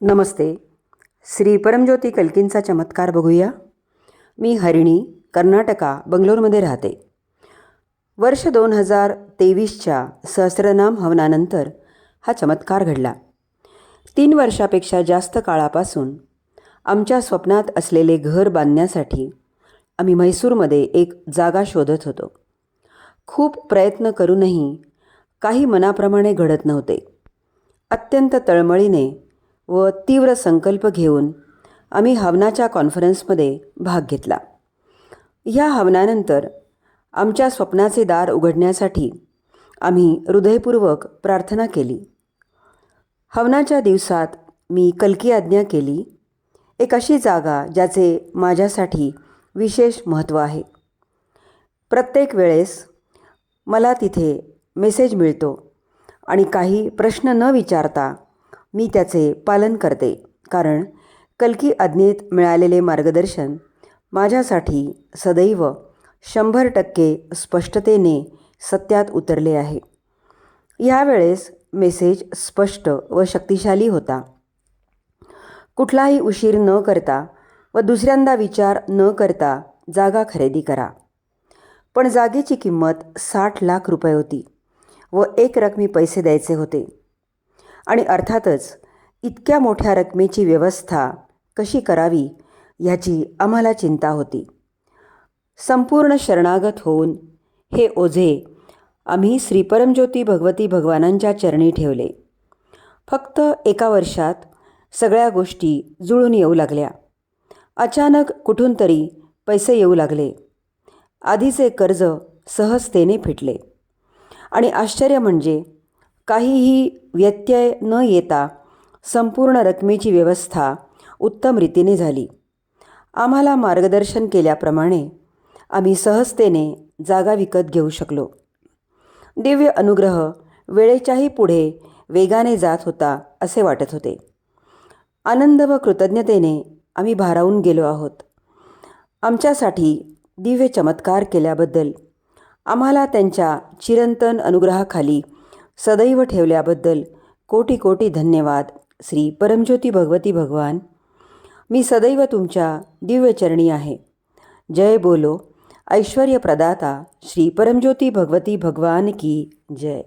नमस्ते. श्री परमज्योती कल्कींचा चमत्कार बघूया. मी हरिणी कर्नाटका बंगलोरमध्ये राहते. वर्ष दोन हजार तेवीसच्या सहस्रनाम हवनानंतर हा चमत्कार घडला. तीन वर्षापेक्षा जास्त काळापासून आमच्या स्वप्नात असलेले घर बांधण्यासाठी आम्ही म्हैसूरमध्ये एक जागा शोधत होतो. खूप प्रयत्न करूनही काही मनाप्रमाणे घडत नव्हते. अत्यंत तळमळीने व तीव्र संकल्प घेऊन आम्ही हवनाच्या कॉन्फरन्समध्ये भाग घेतला. ह्या हवनानंतर आमच्या स्वप्नाचे दार उघडण्यासाठी आम्ही हृदयपूर्वक प्रार्थना केली. हवनाच्या दिवसात मी कलकी आज्ञा केली एक अशी जागा ज्याचे माझ्यासाठी विशेष महत्त्व आहे. प्रत्येक वेळेस मला तिथे मेसेज मिळतो आणि काही प्रश्न न विचारता मी त्याचे पालन करते. कारण कलकी आज्ञेत मिळालेले मार्गदर्शन माझ्यासाठी सदैव शंभर टक्के स्पष्टतेने सत्यात उतरले आहे. यावेळेस मेसेज स्पष्ट व शक्तिशाली होता. कुठलाही उशीर न करता व दुसऱ्यांदा विचार न करता जागा खरेदी करा. पण जागेची किंमत साठ लाख रुपये होती व एक रकमी पैसे द्यायचे होते. आणि अर्थातच इतक्या मोठ्या रकमेची व्यवस्था कशी करावी ह्याची आम्हाला चिंता होती. संपूर्ण शरणागत होऊन हे ओझे आम्ही श्री परमज्योती भगवती भगवानांच्या चरणी ठेवले. फक्त एका वर्षात सगळ्या गोष्टी जुळून येऊ लागल्या. अचानक कुठून तरी पैसे येऊ लागले. आधीचे कर्ज सहजतेने फिटले. आणि आश्चर्य म्हणजे काहीही व्यत्यय न येता संपूर्ण रकमेची व्यवस्था उत्तम रीतीने झाली. आम्हाला मार्गदर्शन केल्याप्रमाणे आम्ही सहजतेने जागा विकत घेऊ शकलो. दिव्य अनुग्रह वेळेच्याही पुढे वेगाने जात होता असे वाटत होते. आनंद व कृतज्ञतेने आम्ही भारावून गेलो आहोत. आमच्यासाठी दिव्य चमत्कार केल्याबद्दल आम्हाला त्यांच्या चिरंतन अनुग्रहाखाली सदैव ठेवल्याबद्दल कोटी कोटी धन्यवाद. श्री परमज्योती भगवती भगवान. मी सदैव तुमच्या दिव्यचरणी आहे. जय बोलो. ऐश्वर्य प्रदाता श्री परमज्योती भगवती भगवान की जय.